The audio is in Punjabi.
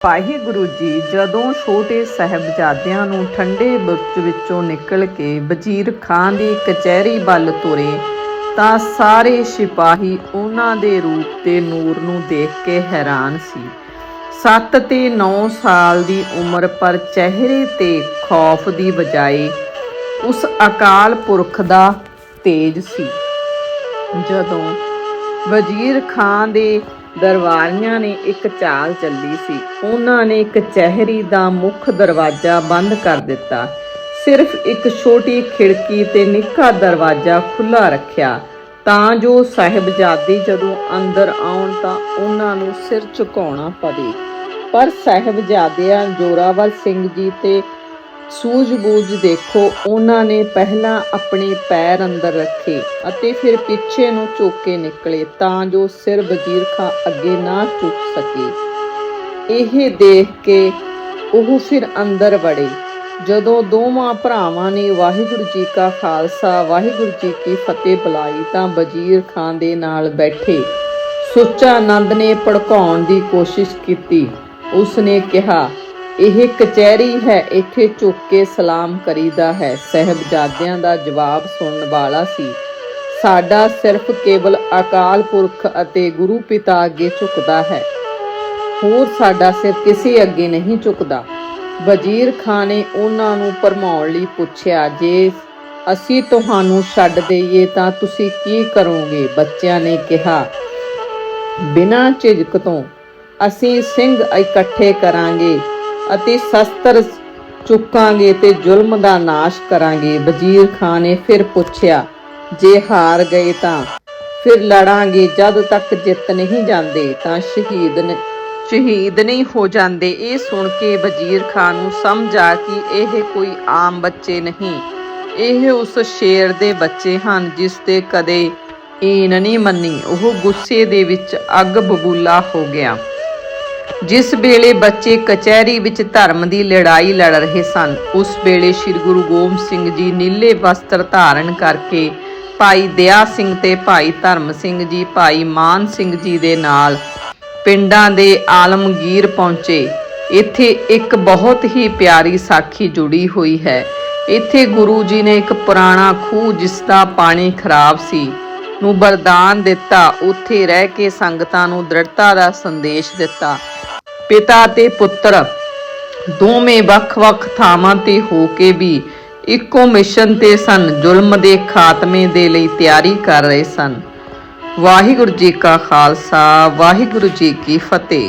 ਵਾਹਿਗੁਰੂ ਜੀ, ਜਦੋਂ ਛੋਟੇ ਸਾਹਿਬਜ਼ਾਦਿਆਂ ਨੂੰ ਠੰਡੇ ਬੁਰਜ ਵਿੱਚੋਂ ਨਿਕਲ ਕੇ ਵਜ਼ੀਰ ਖਾਨ ਦੀ ਕਚਹਿਰੀ ਵੱਲ ਤੁਰੇ, ਤਾਂ ਸਾਰੇ ਸਿਪਾਹੀ ਉਹਨਾਂ ਦੇ ਰੂਪ ਤੇ ਨੂਰ ਨੂੰ ਦੇਖ ਕੇ ਹੈਰਾਨ ਸੀ। 7 ਤੇ 9 ਸਾਲ ਦੀ ਉਮਰ ਪਰ ਚਿਹਰੇ ਤੇ ਖੌਫ ਦੀ ਬਜਾਏ ਉਸ ਅਕਾਲ ਪੁਰਖ ਦਾ ਤੇਜ ਸੀ। ਜਦੋਂ ਵਜ਼ੀਰ ਖਾਨ ਦੇ ਦਰਬਾਰੀਆਂ ਨੇ ਇੱਕ ਚਾਲ ਚੱਲੀ ਸੀ। ਉਹਨਾਂ ਨੇ ਕਚਹਿਰੀ ਦਾ ਮੁੱਖ ਦਰਵਾਜ਼ਾ ਬੰਦ ਕਰ ਦਿੱਤਾ। ਸਿਰਫ ਇੱਕ ਛੋਟੀ ਖਿੜਕੀ ਤੇ ਨਿੱਕਾ ਦਰਵਾਜ਼ਾ ਖੁੱਲਾ ਰੱਖਿਆ। ਤਾਂ ਜੋ ਸਾਹਿਬਜ਼ਾਦੇ ਜਦੋਂ ਅੰਦਰ ਆਉਣ ਤਾਂ ਉਹਨਾਂ ਨੂੰ ਸਿਰ ਝੁਕਾਉਣਾ ਪਵੇ। ਪਰ ਸਾਹਿਬਜ਼ਾਦਿਆਂ ਜੋਰਾਵਰ ਸਿੰਘ ਜੀ ਤੇ ਸੂਝ-ਬੂਝ ਦੇਖੋ, ਉਹਨਾਂ ਨੇ ਪਹਿਲਾਂ ਆਪਣੇ ਪੈਰ ਅੰਦਰ ਰੱਖੇ ਅਤੇ ਫਿਰ ਪਿੱਛੇ ਨੂੰ ਝੁੱਕ ਕੇ ਨਿਕਲੇ ਤਾਂ ਜੋ ਸਿਰ ਵਜ਼ੀਰ ਖਾਂ ਅੱਗੇ ਨਾ ਝੁਕ ਸਕੇ। ਇਹ ਦੇਖ ਕੇ ਉਹ ਫਿਰ ਅੰਦਰ ਵੜੇ। ਜਦੋਂ ਦੋਵਾਂ ਭਰਾਵਾਂ ਨੇ ਵਾਹਿਗੁਰੂ ਜੀ ਕਾ ਖਾਲਸਾ, ਵਾਹਿਗੁਰੂ ਜੀ ਕੀ ਫਤਿਹ ਬੁਲਾਈ ਤਾਂ ਵਜ਼ੀਰ ਖਾਨ ਦੇ ਨਾਲ ਬੈਠੇ। ਸੁੱਚਾ ਆਨੰਦ ਨੇ ਭੜਕਾਉਣ ਦੀ ਕੋਸ਼ਿਸ਼ ਕੀਤੀ। ਉਸ ਨੇ ਕਿਹਾ ਇਹ ਕਚਹਿਰੀ ਹੈ, ਇੱਥੇ ਝੁੱਕ ਕੇ ਸਲਾਮ ਕਰੀਦਾ ਹੈ। ਸਹਿਬਜ਼ਾਦਿਆਂ ਦਾ ਜਵਾਬ ਸੁਣਨ ਵਾਲਾ ਸੀ। ਸਾਡਾ ਸਿਰਫ ਕੇਵਲ ਅਕਾਲ ਪੁਰਖ ਅਤੇ ਗੁਰੂ ਪਿਤਾ ਅੱਗੇ ਝੁਕਦਾ ਹੈ। ਹੋਰ ਸਾਡਾ ਸਿਰ ਕਿਸੇ ਅੱਗੇ ਨਹੀਂ ਝੁਕਦਾ। ਵਜ਼ੀਰ ਖਾਨ ਨੇ ਉਹਨਾਂ ਨੂੰ ਭਰਮਾਉਣ ਲਈ ਪੁੱਛਿਆ, ਜੇ ਅਸੀਂ ਤੁਹਾਨੂੰ ਛੱਡ ਦੇਈਏ ਤਾਂ ਤੁਸੀਂ ਕੀ ਕਰੋਗੇ? ਬੱਚਿਆਂ ਨੇ ਕਿਹਾ, ਬਿਨਾਂ ਝਿਜਕ ਤੋਂ ਅਸੀਂ ਸਿੰਘ ਇਕੱਠੇ ਕਰਾਂਗੇ। ਅਤੇ ਸ਼ਸਤਰ ਚੁੱਕਾਂਗੇ ਤੇ ਜ਼ੁਲਮ ਦਾ ਨਾਸ਼ ਕਰਾਂਗੇ। ਵਜ਼ੀਰ ਖਾਨ ਨੇ ਫਿਰ ਪੁੱਛਿਆ, ਜੇ ਹਾਰ ਗਏ ਤਾਂ? ਫਿਰ ਲੜਾਂਗੇ, ਜਦ ਤੱਕ ਜਿੱਤ ਨਹੀਂ ਜਾਂਦੇ, ਤਾਂ ਸ਼ਹੀਦ ਨੇ, ਸ਼ਹੀਦ ਨਹੀਂ ਹੋ ਜਾਂਦੇ। ਇਹ ਸੁਣ ਕੇ ਵਜ਼ੀਰ ਖਾਨ ਨੂੰ ਸਮਝ ਆ ਕਿ ਇਹ ਕੋਈ ਆਮ ਬੱਚੇ ਨਹੀਂ। ਇਹ ਉਸ ਸ਼ੇਰ ਦੇ ਬੱਚੇ ਹਨ, ਜਿਸ ਤੇ ਕਦੇ ਈਨ ਨਹੀਂ ਮੰਨੀ। ਉਹ ਗੁੱਸੇ ਦੇ ਵਿੱਚ ਅੱਗ ਬਬੂਲਾ ਹੋ ਗਿਆ। ਜਿਸ ਵੇਲੇ ਬੱਚੇ ਕਚਹਿਰੀ ਵਿੱਚ ਧਰਮ ਦੀ ਲੜਾਈ ਲੜ ਰਹੇ ਸਨ, ਉਸ ਵੇਲੇ ਸ੍ਰੀ ਗੁਰੂ ਗੋਬਿੰਦ ਸਿੰਘ ਜੀ ਨੀਲੇ ਵਸਤਰ ਧਾਰਨ ਕਰਕੇ ਭਾਈ ਦਇਆ ਸਿੰਘ ਤੇ ਭਾਈ ਧਰਮ ਸਿੰਘ ਜੀ, ਭਾਈ ਮਾਨ ਸਿੰਘ ਜੀ ਦੇ ਨਾਲ ਪਿੰਡਾਂ ਦੇ ਆਲਮਗੀਰ ਪਹੁੰਚੇ। ਇੱਥੇ ਇੱਕ ਬਹੁਤ ਹੀ ਪਿਆਰੀ ਸਾਖੀ ਜੁੜੀ ਹੋਈ ਹੈ। ਇੱਥੇ ਗੁਰੂ ਜੀ ਨੇ ਇੱਕ ਪੁਰਾਣਾ ਖੂਹ ਜਿਸ ਦਾ ਪਾਣੀ ਖਰਾਬ ਸੀ। ਨੂੰ ਬਰਦਾਨ ਦਿੱਤਾ। ਉੱਥੇ ਰਹਿ ਕੇ ਸੰਗਤਾਂ ਨੂੰ ਦ੍ਰਿੜਤਾ ਦਾ ਸੰਦੇਸ਼ ਦਿੱਤਾ। ਪਿਤਾ ਤੇ ਪੁੱਤਰ ਦੋਵੇਂ ਵੱਖ-ਵੱਖ ਥਾਵਾਂ ਤੇ ਹੋ ਕੇ ਵੀ ਇੱਕੋ ਮਿਸ਼ਨ ਤੇ ਸਨ। ਜ਼ੁਲਮ ਦੇ ਖਾਤਮੇ ਦੇ ਲਈ ਤਿਆਰੀ ਕਰ ਰਹੇ ਸਨ। ਵਾਹਿਗੁਰੂ ਜੀ ਕਾ ਖਾਲਸਾ, ਵਾਹਿਗੁਰੂ ਜੀ ਕੀ ਫਤਿਹ।